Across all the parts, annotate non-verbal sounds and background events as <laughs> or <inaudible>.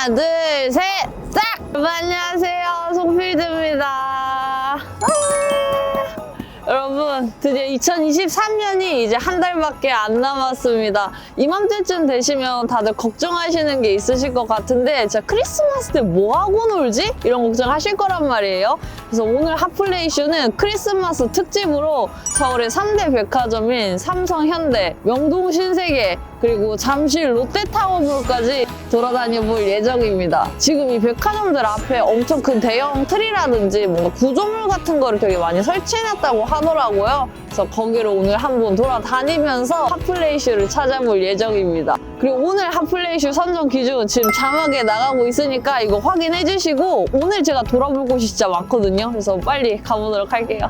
하나, 둘, 셋, 싹! 안녕하세요. 송필드입니다. 아! 여러분, 드디어 2023년이 이제 한 달밖에 안 남았습니다. 이맘때쯤 되시면 다들 걱정하시는 게 있으실 것 같은데, 진짜 크리스마스 때 뭐 하고 놀지? 이런 걱정하실 거란 말이에요. 그래서 오늘 핫플레이 쇼는 크리스마스 특집으로 서울의 3대 백화점인 삼성, 현대, 명동 신세계, 그리고 잠실 롯데타워몰까지 돌아다녀 볼 예정입니다. 지금 이 백화점들 앞에 엄청 큰 대형 틀이라든지 뭔가 구조물 같은 거를 되게 많이 설치해놨다고 하더라고요. 그래서 거기를 오늘 한번 돌아다니면서 핫플레이슈를 찾아볼 예정입니다. 그리고 오늘 핫플레이슈 선정 기준 지금 자막에 나가고 있으니까 이거 확인해 주시고 오늘 제가 돌아볼 곳이 진짜 많거든요. 그래서 빨리 가보도록 할게요.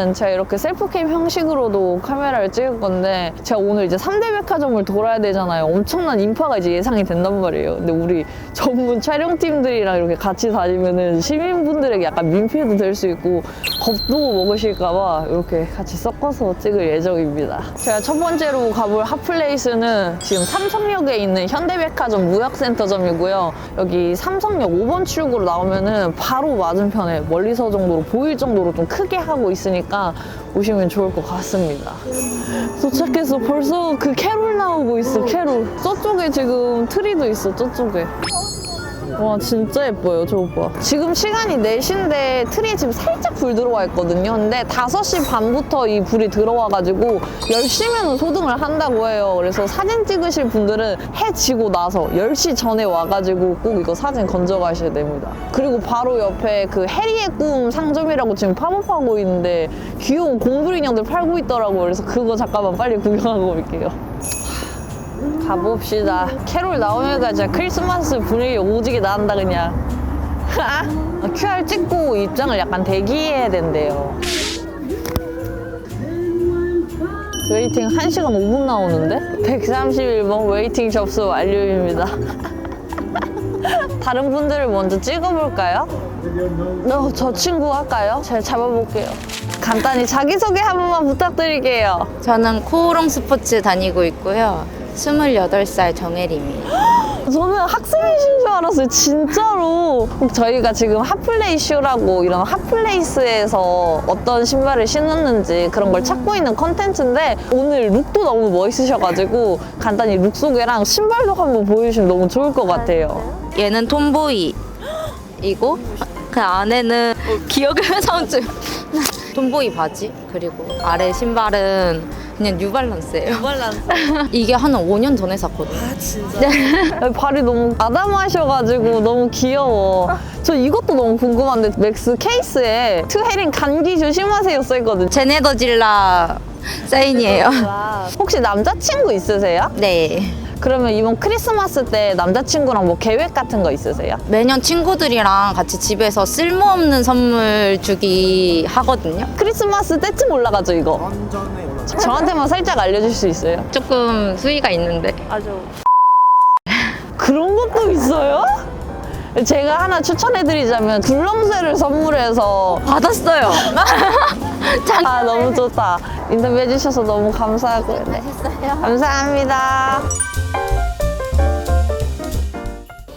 오늘은 제가 이렇게 셀프캠 형식으로도 카메라를 찍을 건데 제가 오늘 이제 3대 백화점을 돌아야 되잖아요. 엄청난 인파가 이제 예상이 된단 말이에요. 근데 우리 <laughs> 전문 촬영팀들이랑 이렇게 같이 다니면은 시민분들에게 약간 민폐도 될 수 있고 겁도 먹으실까봐 이렇게 같이 섞어서 찍을 예정입니다. 제가 첫 번째로 가볼 핫플레이스는 지금 삼성역에 있는 현대백화점 무역센터점이고요. 여기 삼성역 5번 출구로 나오면은 바로 맞은편에 멀리서 정도로 보일 정도로 좀 크게 하고 있으니까 오시면 좋을 것 같습니다. 도착해서 벌써 그 캐롤 나오고 있어, 캐롤. 저쪽에 지금 트리도 있어, 저쪽에. 와 진짜 예뻐요 저 오빠. 지금 시간이 4시인데 트리에 지금 살짝 불 들어와 있거든요. 근데 5시 반부터 이 불이 들어와가지고 10시면 소등을 한다고 해요. 그래서 사진 찍으실 분들은 해 지고 나서 10시 전에 와가지고 꼭 이거 사진 건져 가셔야 됩니다. 그리고 바로 옆에 그 해리의 꿈 상점이라고 지금 팝업하고 있는데 귀여운 공돌 인형들 팔고 있더라고요. 그래서 그거 잠깐만 빨리 구경하고 올게요 가봅시다. 캐롤 나오니까 진짜 크리스마스 분위기 오지게 나온다 그냥. <laughs> QR 찍고 입장을 약간 대기해야 된대요. 웨이팅 1시간 5분 나오는데? 131번 웨이팅 접수 완료입니다. <laughs> 다른 분들을 먼저 찍어볼까요? 어, 저 친구 할까요? 잘 잡아볼게요. 간단히 자기소개 한 번만 부탁드릴게요. 저는 코오롱 스포츠 다니고 있고요. 28살 정혜림이에요. <gasps> 저는 학생이신 줄 알았어요, 진짜로. 저희가 지금 핫플레이 쇼라고 이런 핫플레이스에서 어떤 신발을 신었는지 그런 걸 찾고 있는 컨텐츠인데 오늘 룩도 너무 멋있으셔가지고 간단히 룩 소개랑 신발도 한번 보여주시면 너무 좋을 것 같아요. 얘는 톰보이이고 <gasps> 그 안에는 기억을 <laughs> 성증 톰보이 바지 그리고 아래 신발은 그냥 뉴발란스예요. 밸런스. <laughs> 이게 한 5년 전에 샀거든요. <laughs> 발이 너무 아담하셔가지고 너무 귀여워. 저 이것도 너무 궁금한데 맥스 케이스에 트헤린 감기 조심하세요 써있거든요. 제네더질라 사인이에요. 혹시 남자친구 있으세요? 네. 그러면 이번 크리스마스 때 남자친구랑 뭐 계획 같은 거 있으세요? 매년 친구들이랑 같이 집에서 쓸모없는 선물 주기 하거든요. 크리스마스 때쯤 올라가죠 이거 저한테만 살짝 알려줄 수 있어요? 조금 수위가 있는데. 아주 그런 것도 있어요? 제가 하나 추천해드리자면 굴렁쇠를 선물해서 받았어요. <laughs> 아 너무 좋다 인터뷰 해주셔서 너무 감사하고요 네. 감사합니다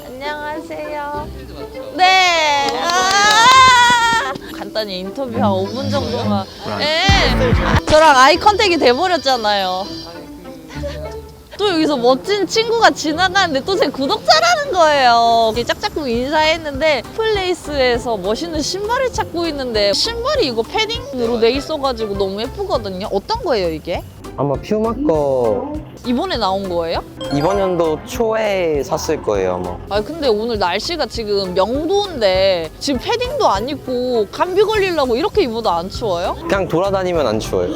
안녕하세요 간단히 인터뷰 한 5분 정도만 네. 저랑 아이 컨택이 돼버렸잖아요 또 여기서 멋진 친구가 지나가는데 또 제 구독자라는 거예요. 짝짝꿍 인사했는데 플레이스에서 멋있는 신발을 찾고 있는데 신발이 이거 패딩으로 돼 있어가지고 너무 예쁘거든요. 어떤 거예요 이게? 아마 퓨마 거 이번에 나온 거예요? 이번 연도 초에 샀을 거예요 아마. 아 근데 오늘 날씨가 지금 영도인데 지금 패딩도 안 입고 감기 걸리려고 이렇게 입어도 안 추워요? 그냥 돌아다니면 안 추워요.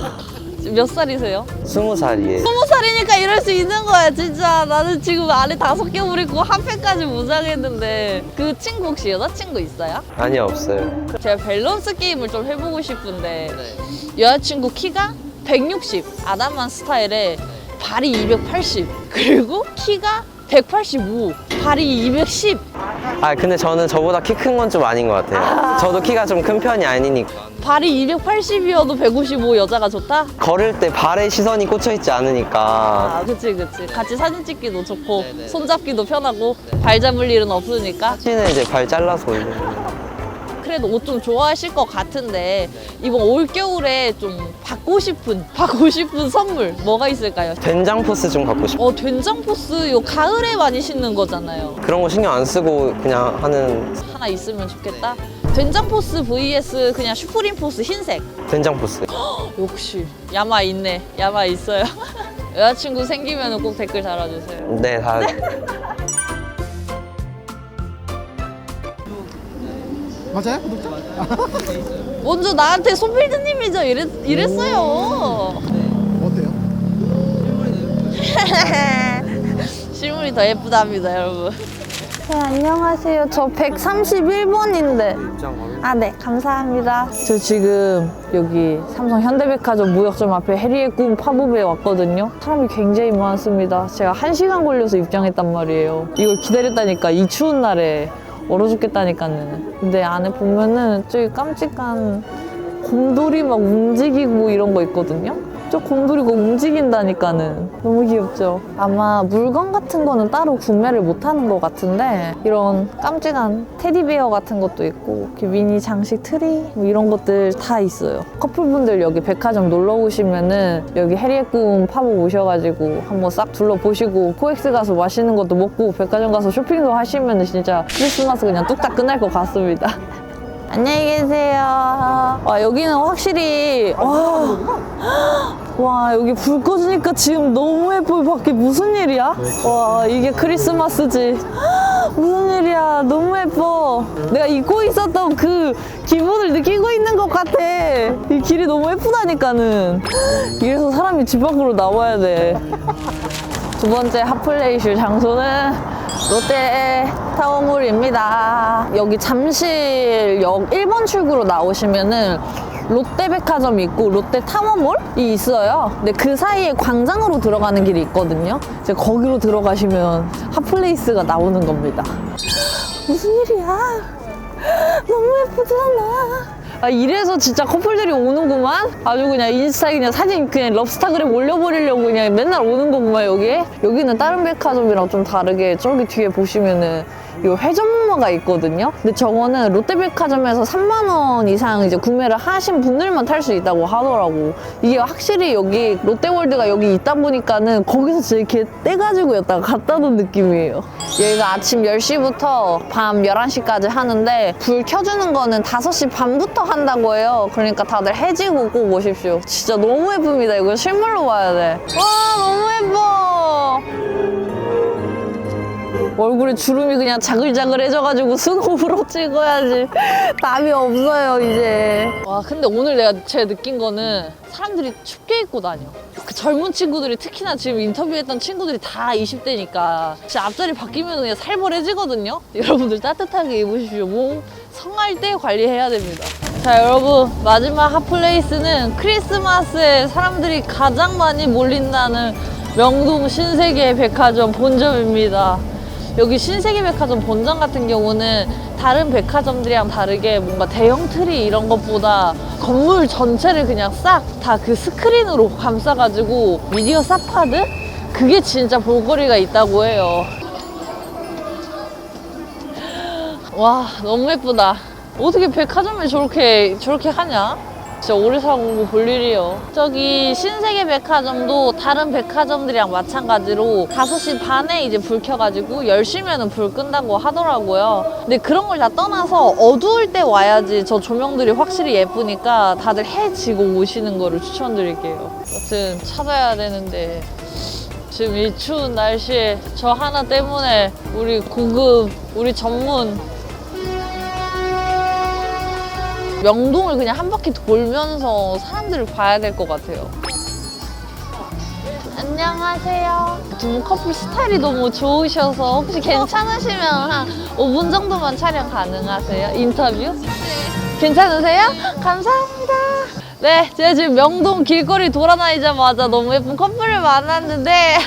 몇 살이세요? 스무 살이에요. 스무 살이니까 이럴 수 있는 거야 진짜. 나는 지금 안에 다섯 겹을 입고 한 팩까지 무장했는데. 그 친구 혹시 여자친구 있어요? 아니 없어요. 제가 밸런스 게임을 좀 해보고 싶은데. 여자친구 키가 160 아담한 스타일에 발이 280 그리고 키가 185, 발이 210. 아 근데 저는 저보다 키 큰 건 좀 아닌 것 같아요. 저도 키가 좀 큰 편이 아니니까 발이 280이어도 155 여자가 좋다? 걸을 때 발에 시선이 꽂혀 있지 않으니까 아, 그치, 그치. 같이 사진 찍기도 좋고, 손잡기도 편하고, 발 잡을 일은 없으니까. 사진은 이제 발 잘라서 올리는. 그래도 옷 좀 좋아하실 것 같은데, 이번 올겨울에 좀 받고 싶은, <laughs> 받고 싶은 선물 뭐가 있을까요? 된장 포스 좀 갖고 싶어. 어, 된장 포스, 요 가을에 많이 신는 거잖아요. 그런 거 신경 안 쓰고 그냥 하는 하나 있으면 좋겠다. 된장 포스 vs 그냥 슈프림 포스 흰색. 된장 포스. <gasps> 역시 야마 있네. 야마 있어요. <laughs> 여자친구 생기면 꼭 댓글 달아주세요. 네, 다. <laughs> 맞아요? 구독자? <laughs> 먼저 나한테 손필드님이죠. 이랬, 이랬어요. 어때요? <laughs> 실물이 더 예쁘답니다, 여러분. 네, 안녕하세요. 저 131번인데. 아, 네. 감사합니다. 저 지금 여기 삼성 현대백화점 무역점 앞에 해리의 꿈 팝업에 왔거든요. 사람이 굉장히 많습니다. 제가 한시간 걸려서 입장했단 말이에요. 이걸 기다렸다니까, 이 추운 날에. 얼어 죽겠다니까는. 근데 안에 보면은 저기 깜찍한 곰돌이 막 움직이고 이런 거 있거든요. 저 곰돌이가 움직인다니까는 너무 귀엽죠. 아마 물건 같은 거는 따로 구매를 못 하는 것 같은데 이런 깜찍한 테디베어 같은 것도 있고 미니 장식 트리 뭐 이런 것들 다 있어요. 커플분들 여기 백화점 놀러 오시면은 여기 해리의 꿈 팝업 오셔가지고 한번 싹 둘러보시고 코엑스 가서 맛있는 것도 먹고 백화점 가서 쇼핑도 하시면은 진짜 크리스마스 그냥 뚝딱 끝날 것 같습니다. <laughs> 안녕히 계세요. 와, 여기는 확실히, 와. 와, 여기 불 꺼지니까 지금 너무 예뻐요. 밖에 무슨 일이야? 와, 이게 크리스마스지. 무슨 일이야. 너무 예뻐. 내가 잊고 있었던 그 기분을 느끼고 있는 것 같아. 이 길이 너무 예쁘다니까는. 이래서 사람이 집 밖으로 나와야 돼. 두 번째 핫플레이슈 장소는 롯데 타워몰입니다. 여기 잠실역 1번 출구로 나오시면은 롯데백화점이 있고 롯데 타워몰이 있어요. 근데 그 사이에 광장으로 들어가는 길이 있거든요. 이제 거기로 들어가시면 핫플레이스가 나오는 겁니다. 무슨 일이야? 너무 예쁘잖아. 아, 이래서 진짜 커플들이 오는구만? 아주 그냥 인스타에 그냥 사진 그냥 럽스타그램 올려버리려고 그냥 맨날 오는 거구만, 여기. 여기는 다른 백화점이랑 좀 다르게 저기 뒤에 보시면은 이 회전목마가 있거든요. 근데 저거는 롯데백화점에서 3만 원 이상 이제 구매를 하신 분들만 탈 수 있다고 하더라고. 이게 확실히 여기 롯데월드가 여기 있다 보니까는 거기서 이렇게 떼가지고 였다가 놓은 느낌이에요. 여기가 아침 10시부터 밤 11시까지 하는데 불 켜주는 거는 5시 반부터 한다고 해요. 그러니까 다들 해지고 꼭 오십시오. 진짜 너무 예쁩니다. 이거 실물로 봐야 돼. 와 너무 예뻐. 얼굴에 주름이 그냥 자글자글해져가지고 스노우로 <laughs> 찍어야지. 답이 없어요 이제. 와 근데 오늘 내가 제가 느낀 거는 사람들이 춥게 입고 다녀. 그 젊은 친구들이 특히나 지금 인터뷰했던 친구들이 다 20대니까. 진짜 앞자리 바뀌면 그냥 살벌해지거든요? <laughs> 여러분들 따뜻하게 입으십시오. 몸 성할 때 관리해야 됩니다. 자 여러분 마지막 핫플레이스는 크리스마스에 사람들이 가장 많이 몰린다는 명동 신세계 백화점 본점입니다 여기 신세계백화점 본점 같은 경우는 다른 백화점들이랑 다르게 뭔가 대형 트리 이런 것보다 건물 전체를 그냥 싹 다 그 스크린으로 감싸가지고 미디어 사파드? 그게 진짜 볼거리가 있다고 해요. 와 너무 예쁘다. 어떻게 백화점에 저렇게 저렇게 하냐? 진짜 오래 사고 볼 일이요. 저기 신세계 백화점도 다른 백화점들이랑 마찬가지로 5시 반에 이제 불 켜가지고 10시면은 불 끈다고 하더라고요. 근데 그런 걸 다 떠나서 어두울 때 와야지 저 조명들이 확실히 예쁘니까 다들 해 지고 오시는 거를 추천드릴게요. 아무튼 찾아야 되는데 지금 이 추운 날씨에 저 하나 때문에 우리 고급, 우리 전문 명동을 그냥 한 바퀴 돌면서 사람들을 봐야 될 것 같아요. 안녕하세요. 두 분 커플 스타일이 너무 좋으셔서 혹시 괜찮으시면 한 5분 정도만 촬영 가능하세요? 인터뷰? 괜찮으세요? 감사합니다. 네, 제가 지금 명동 길거리 돌아다니자마자 너무 예쁜 커플을 만났는데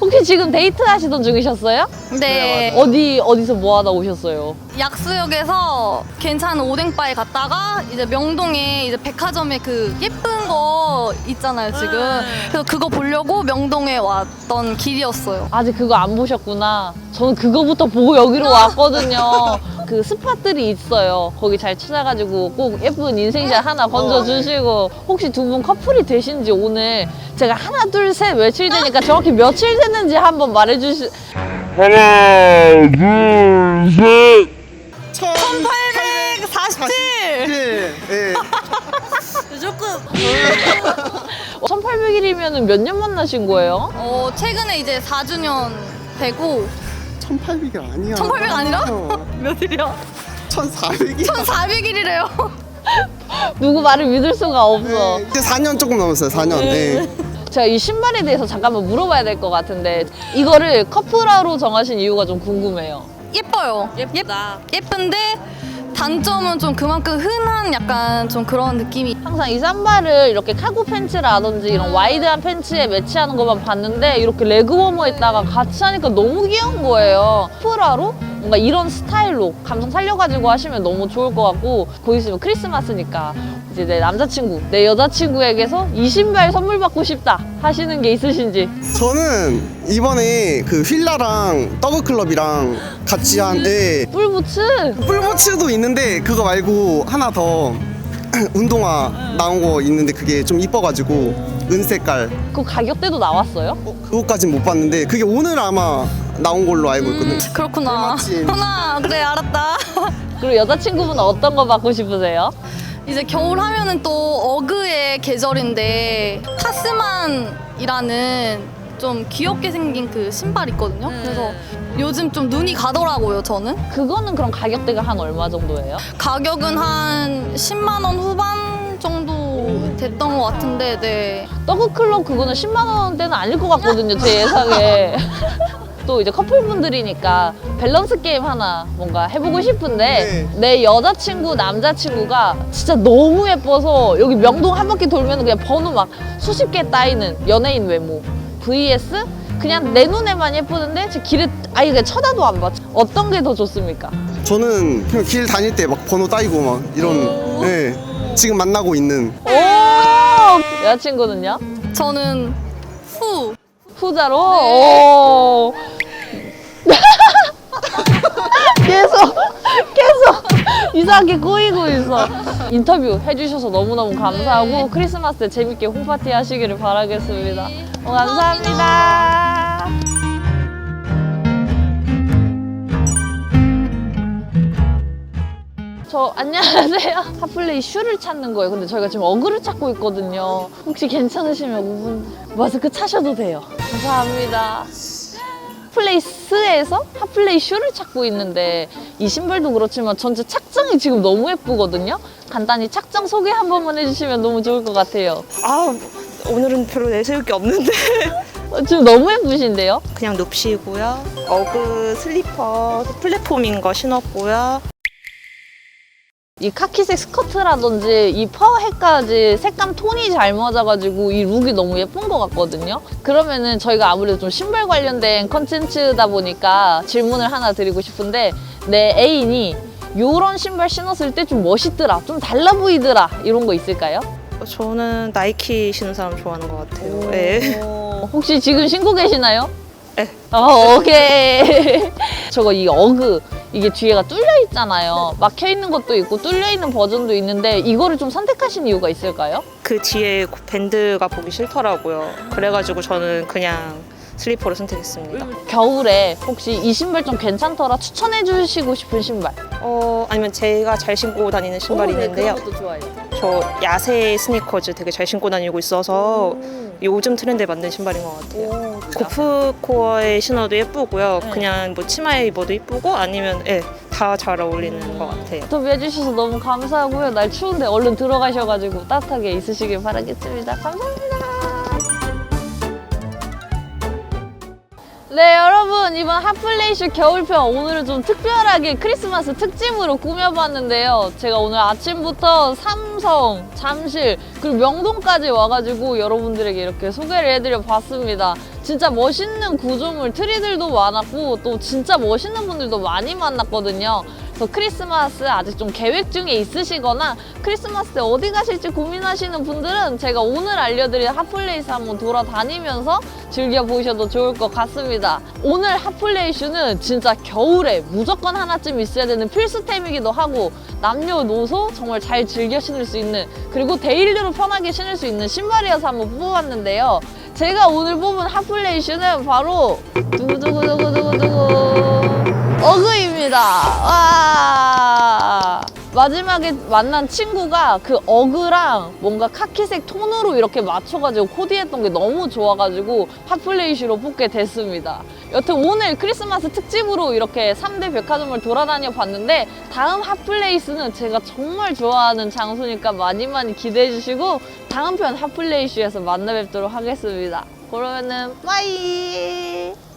혹시 지금 데이트 하시던 중이셨어요? 네. 어디 어디서 뭐 하다 오셨어요? 약수역에서 괜찮은 오뎅바에 갔다가 이제 명동에 이제 백화점에 그 예쁜 거 있잖아요 지금. 그래서 그거 보려고 명동에 왔던 길이었어요. 아직 그거 안 보셨구나. 저는 그거부터 보고 여기로 왔거든요. <laughs> 그 스팟들이 있어요. 거기 잘 찾아가지고 꼭 예쁜 인생샷 하나 건져주시고 혹시 두 분 커플이 되신지 오늘 제가 하나 둘셋 며칠 되니까 정확히 며칠 됐는지 한번 말해주시. 하나, 둘, 셋. 1847! 예. 조금 <laughs> 1800일이면 몇 년 만나신 거예요? 어 최근에 이제 4주년 되고 1800이 아니야. 1800 아니라? 어, 몇일이요? 1400이. 1400일이래요. 누구 말을 믿을 수가 없어. 네, 이제 4년 조금 넘었어요. 4년. 네. 제가 이 신발에 대해서 잠깐만 물어봐야 될 것 같은데 이거를 커플화로 정하신 이유가 좀 궁금해요. 예뻐요. 예쁘다. 예, 예쁜데 단점은 좀 그만큼 흔한 약간 좀 그런 느낌이 항상 이 산발을 이렇게 카고 팬츠라든지 이런 와이드한 팬츠에 매치하는 것만 봤는데 이렇게 레그 워머에다가 같이 하니까 너무 귀여운 거예요. 프라로 뭔가 이런 스타일로 감성 살려가지고 하시면 너무 좋을 것 같고 곧 있으면 크리스마스니까 이제 내 남자친구, 내 여자친구에게서 이 신발 선물 받고 싶다 하시는 게 있으신지 저는 이번에 그 휠라랑 더그클럽이랑 같이 한 예. 뿔부츠 뿔부츠도 있는데 그거 말고 하나 더 <clears throat> 운동화 나온 거 있는데 그게 좀 이뻐가지고 은색깔 그 가격대도 나왔어요? 어, 그거까진 못 봤는데 그게 오늘 아마 나온 걸로 알고 있거든요. 그렇구나. 하나 <laughs> 그래 알았다. <laughs> 그리고 여자친구분 어떤 거 받고 싶으세요? 이제 겨울 하면은 또 어그의 계절인데 타스만이라는 좀 귀엽게 생긴 그 신발 있거든요. 그래서 요즘 좀 눈이 가더라고요. 저는 그거는 그럼 가격대가 한 얼마 정도예요? 가격은 한 10만 원 후반 정도 됐던 것 같은데, 네. 더그클럽 그거는 10만 원대는 아닐 것 같거든요 제 예상에 <laughs> 또 이제 커플분들이니까 밸런스 게임 하나 뭔가 해보고 싶은데 내 여자친구 남자친구가 진짜 너무 예뻐서 여기 명동 한 바퀴 돌면 그냥 번호 막 수십 개 따이는 연예인 외모 vs 그냥 내 눈에만 예쁘는데 제 길에 아예 그냥 쳐다도 안 봐. 어떤 게 더 좋습니까? 저는 그냥 길 다닐 때 막 번호 따이고 막 이런 예. 지금 만나고 있는 오 여자친구는요? 저는 후. 후자로? 오. 계속 계속 이상하게 꼬이고 있어. 인터뷰 해주셔서 너무너무 감사하고 크리스마스 때 재밌게 홈파티 하시기를 바라겠습니다. 어, 감사합니다. 저 안녕하세요. 핫플레이 슈를 찾는 거예요. 근데 저희가 지금 어그를 찾고 있거든요. 혹시 괜찮으시면 5분 마스크 차셔도 돼요. 감사합니다. 핫플레이스에서 핫플레이 슈를 찾고 있는데 이 신발도 그렇지만 전체 착장이 지금 너무 예쁘거든요. 간단히 착장 소개 한 번만 해주시면 너무 좋을 것 같아요. 아 오늘은 별로 내세울 게 없는데 어, 지금 너무 예쁘신데요? 그냥 눕시고요 어그 슬리퍼 플랫폼인 거 신었고요 이 카키색 스커트라든지 이 파워헤까지 색감 톤이 잘 맞아가지고 이 룩이 너무 예쁜 것 같거든요. 그러면은 저희가 아무래도 좀 신발 관련된 컨텐츠다 보니까 질문을 하나 드리고 싶은데 내 애인이 요런 신발 신었을 때 좀 멋있더라, 좀 달라 보이더라 이런 거 있을까요? 저는 나이키 신는 사람 좋아하는 것 같아요 네. 어, 혹시 지금 신고 계시나요? 네. 어, 오케이. <laughs> 저거 이 어그 이게 뒤에가 뚫려 있잖아요. 막혀 있는 것도 있고 뚫려 있는 버전도 있는데 이거를 좀 선택하신 이유가 있을까요? 그 뒤에 밴드가 보기 싫더라고요 그래가지고 저는 그냥 슬리퍼를 선택했습니다 겨울에 혹시 이 신발 좀 괜찮더라 추천해 주시고 싶은 신발. 어 아니면 제가 잘 신고 다니는 신발이 있는데요 것도 좋아요. 저 야세 스니커즈 되게 잘 신고 다니고 있어서 요즘 트렌드에 맞는 신발인 것 같아요 고프 코어에 신어도 예쁘고요. 네. 그냥 뭐 치마에 입어도 예쁘고 아니면 예, 다 잘 어울리는 것 같아요. 인터뷰해 주셔서 너무 감사하고요. 날 추운데 얼른 들어가셔가지고 따뜻하게 있으시길 바라겠습니다. 감사합니다. 네 여러분 이번 핫플레이쇼 겨울편 오늘은 좀 특별하게 크리스마스 특집으로 꾸며봤는데요. 제가 오늘 아침부터 삼성, 잠실 그리고 명동까지 와가지고 여러분들에게 이렇게 소개를 해드려 봤습니다. 진짜 멋있는 구조물 트리들도 많았고 또 진짜 멋있는 분들도 많이 만났거든요 그래서 크리스마스 아직 좀 계획 중에 있으시거나 크리스마스 때 어디 가실지 고민하시는 분들은 제가 오늘 알려드린 핫플레이스 한번 돌아다니면서 즐겨보셔도 좋을 것 같습니다. 오늘 핫플레이슈는 진짜 겨울에 무조건 하나쯤 있어야 되는 필수템이기도 하고 남녀노소 정말 잘 즐겨 신을 수 있는 그리고 데일리로 편하게 신을 수 있는 신발이어서 한번 뽑아봤는데요. 제가 오늘 뽑은 핫플레이슈는 바로 두구두구두구두구두구 어그입니다. 와. 마지막에 만난 친구가 그 어그랑 뭔가 카키색 톤으로 이렇게 맞춰가지고 코디했던 게 너무 좋아가지고 핫플레이시로 뽑게 됐습니다. 여튼 오늘 크리스마스 특집으로 이렇게 3대 백화점을 돌아다녀 봤는데 다음 핫플레이스는 제가 정말 좋아하는 장소니까 많이 많이 기대해 주시고 다음 편 핫플레이시에서 만나 뵙도록 하겠습니다. 그러면은 빠이!